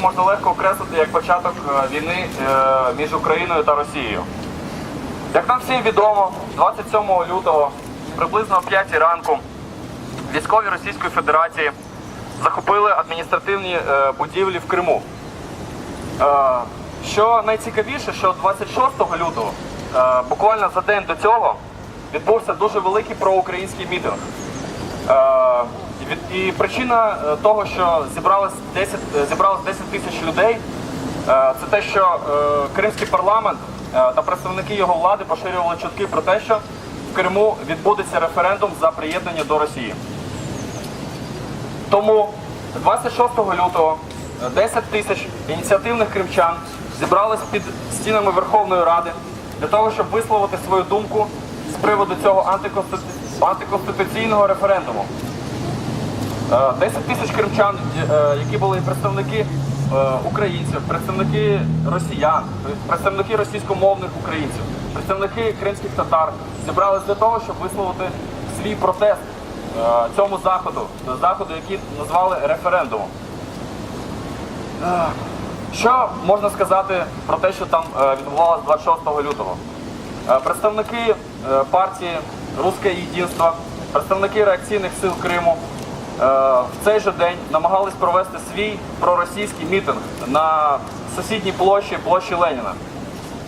можна легко окреслити як початок е, війни е, між Україною та Росією. Як нам всім відомо, 27 лютого, приблизно о 5 ранку, військові Російської Федерації захопили адміністративні е, будівлі в Криму. Що найцікавіше, що 26 лютого, буквально за день до цього, відбувся дуже великий проукраїнський мітинг. І причина е, того, що зібралось 10, е, зібралось 10 тисяч людей, е, це те, що кримський парламент та представники його влади поширювали чутки про те, що в Криму відбудеться референдум за приєднання до Росії. Тому 26 лютого е, 10 тисяч ініціативних кримчан зібрались під стінами Верховної Ради для того, щоб висловити свою думку з приводу цього антиконститу- антиконституційного референдуму. Е, 10 тисяч кримчан, е, які були представники е, українців, представники росіян, представники російськомовних українців, представники кримських татар зібрались для того, щоб висловити свій протест е, цьому заходу, заходу, який назвали референдумом. Е, Що можна сказати про те, що там е, відбувалося 26 лютого? Е, Представники е, партії Руське Єдинство, представники реакційних сил Криму е, в цей же день намагались провести свій проросійський мітинг на сусідній площі площі Леніна.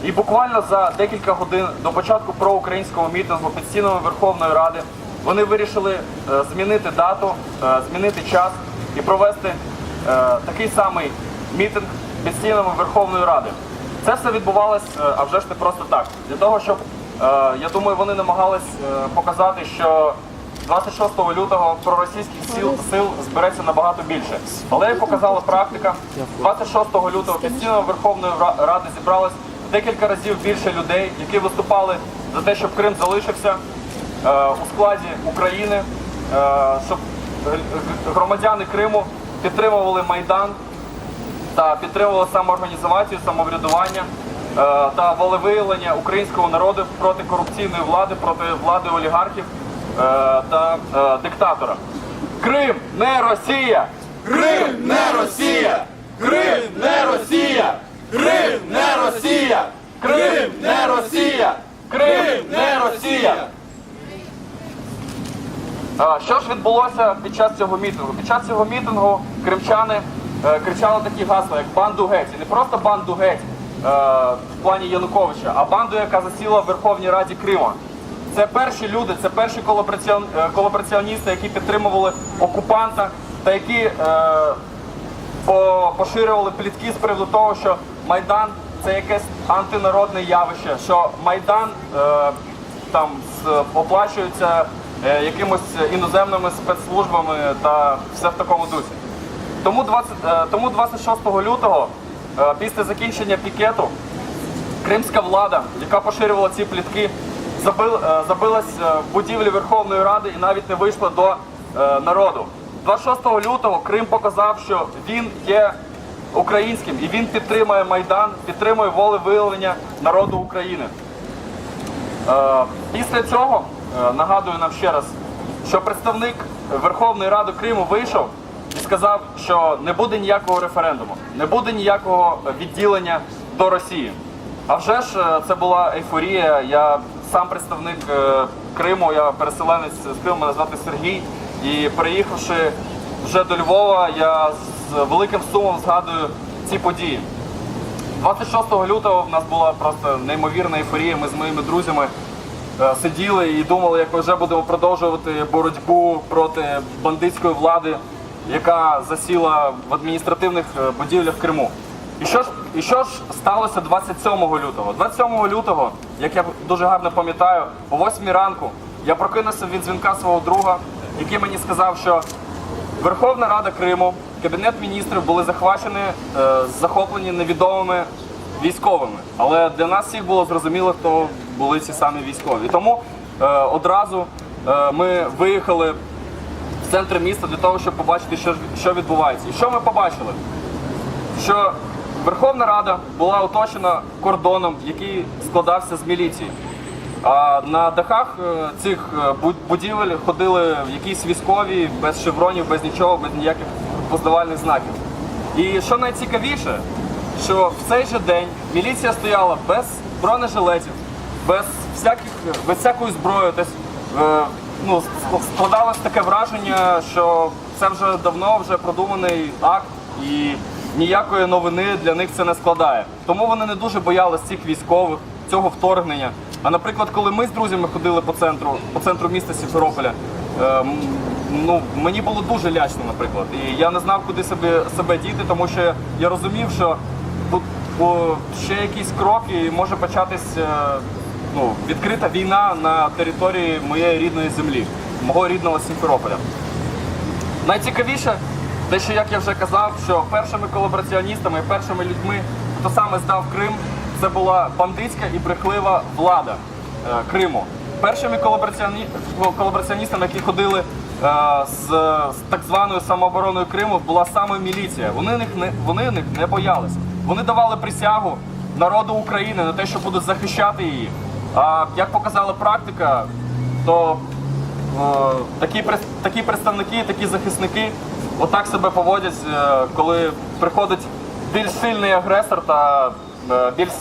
І буквально за декілька годин до початку проукраїнського мітингу під стінами Верховної Ради вони вирішили е, змінити дату, е, змінити час і провести е, такий самий мітинг під стінами Верховної Ради. Це все відбувалось, е, а вже ж не просто так. Для того, щоб, е, я думаю, вони намагались е, показати, що 26 лютого проросійських сил, сил збереться набагато більше. Але як показала практика, 26 лютого під стінами Верховної Ради зібралось декілька разів більше людей, які виступали за те, щоб Крим залишився е, у складі України, е, щоб громадяни Криму підтримували Майдан та підтримували самоорганізацію, самоврядування е, та волевиявлення українського народу проти корупційної влади, проти влади олігархів та е, диктатора. Крим не Росія! Крим не Росія! Крим не Росія! Крим не Росія! Крим не Росія! Крим не Росія! Що ж відбулося під час цього мітингу? Під час цього мітингу кримчани е, кричали такі гасла, як банду геть. І не просто банду геть е, в плані Януковича, а банду, яка засіла в Верховній Раді Крима. Це перші люди, це перші е, колабораціоністи, які підтримували окупанта та які е, по- поширювали плітки з приводу того, що Майдан це якесь антинародне явище, що Майдан е, там оплачується е, якимось іноземними спецслужбами та все в такому дусі. Тому, 20, е, тому 26 лютого, е, після закінчення пікету, кримська влада, яка поширювала ці плітки, забилась е, в будівлі Верховної Ради і навіть не вийшла до е, народу. 26 лютого Крим показав, що він є українським і він підтримує Майдан, підтримує волевиявлення народу України. Е, Після цього е, нагадую нам ще раз, що представник Верховної Ради Криму вийшов і сказав, що не буде ніякого референдуму, не буде ніякого відділення до Росії. А вже ж е, це була ейфорія. Я сам представник е, Криму, я переселенець з Криму, мене звати Сергій. І приїхавши вже до Львова, я з великим сумом згадую ці події. 26 лютого в нас була просто неймовірна ейфорія. Ми з моїми друзями е, сиділи і думали, як ми вже будемо продовжувати боротьбу проти бандитської влади, яка засіла в адміністративних е, будівлях Криму. І що ж, і що ж сталося 27 лютого? 27 лютого, як я дуже гарно пам'ятаю, о 8 ранку я прокинувся від дзвінка свого друга, який мені сказав, що Верховна Рада Криму, Кабінет міністрів були захвачені, е, захоплені невідомими військовими. Але для нас всіх було зрозуміло, хто були ці самі військові. І тому е, одразу е, ми виїхали в центр міста для того, щоб побачити, що, відбувається. І що ми побачили? Що Верховна Рада була оточена кордоном, який складався з міліції. А на дахах е, цих е, будівель ходили якісь військові без шевронів, без нічого, без ніяких поздавальних знаків. І що найцікавіше, що в цей же день міліція стояла без бронежилетів, без всяких, без всякої зброї. Тобто, е, ну, складалось таке враження, що це вже давно вже продуманий акт і ніякої новини для них це не складає. Тому вони не дуже боялись цих військових, цього вторгнення. А наприклад, коли ми з друзями ходили по центру, по центру міста Сімферополя, е, ну мені було дуже лячно, наприклад. І я не знав, куди себе, себе діти, тому що я розумів, що тут о, ще якісь кроки і може початись е, ну, відкрита війна на території моєї рідної землі, мого рідного Сімферополя. Найцікавіше, те, що як я вже казав, що першими колабораціоністами, першими людьми, хто саме здав Крим, це була бандитська і брехлива влада е, Криму. Першими колабораціоні... колабораціоністами, які ходили е, з, з так званою самообороною Криму, була саме міліція. Вони них не вони них не боялись. Вони давали присягу народу України на те, що будуть захищати її. А як показала практика, то Е, такі, такі представники, такі захисники отак себе поводять, е, коли приходить більш сильний агресор та е, більш сильний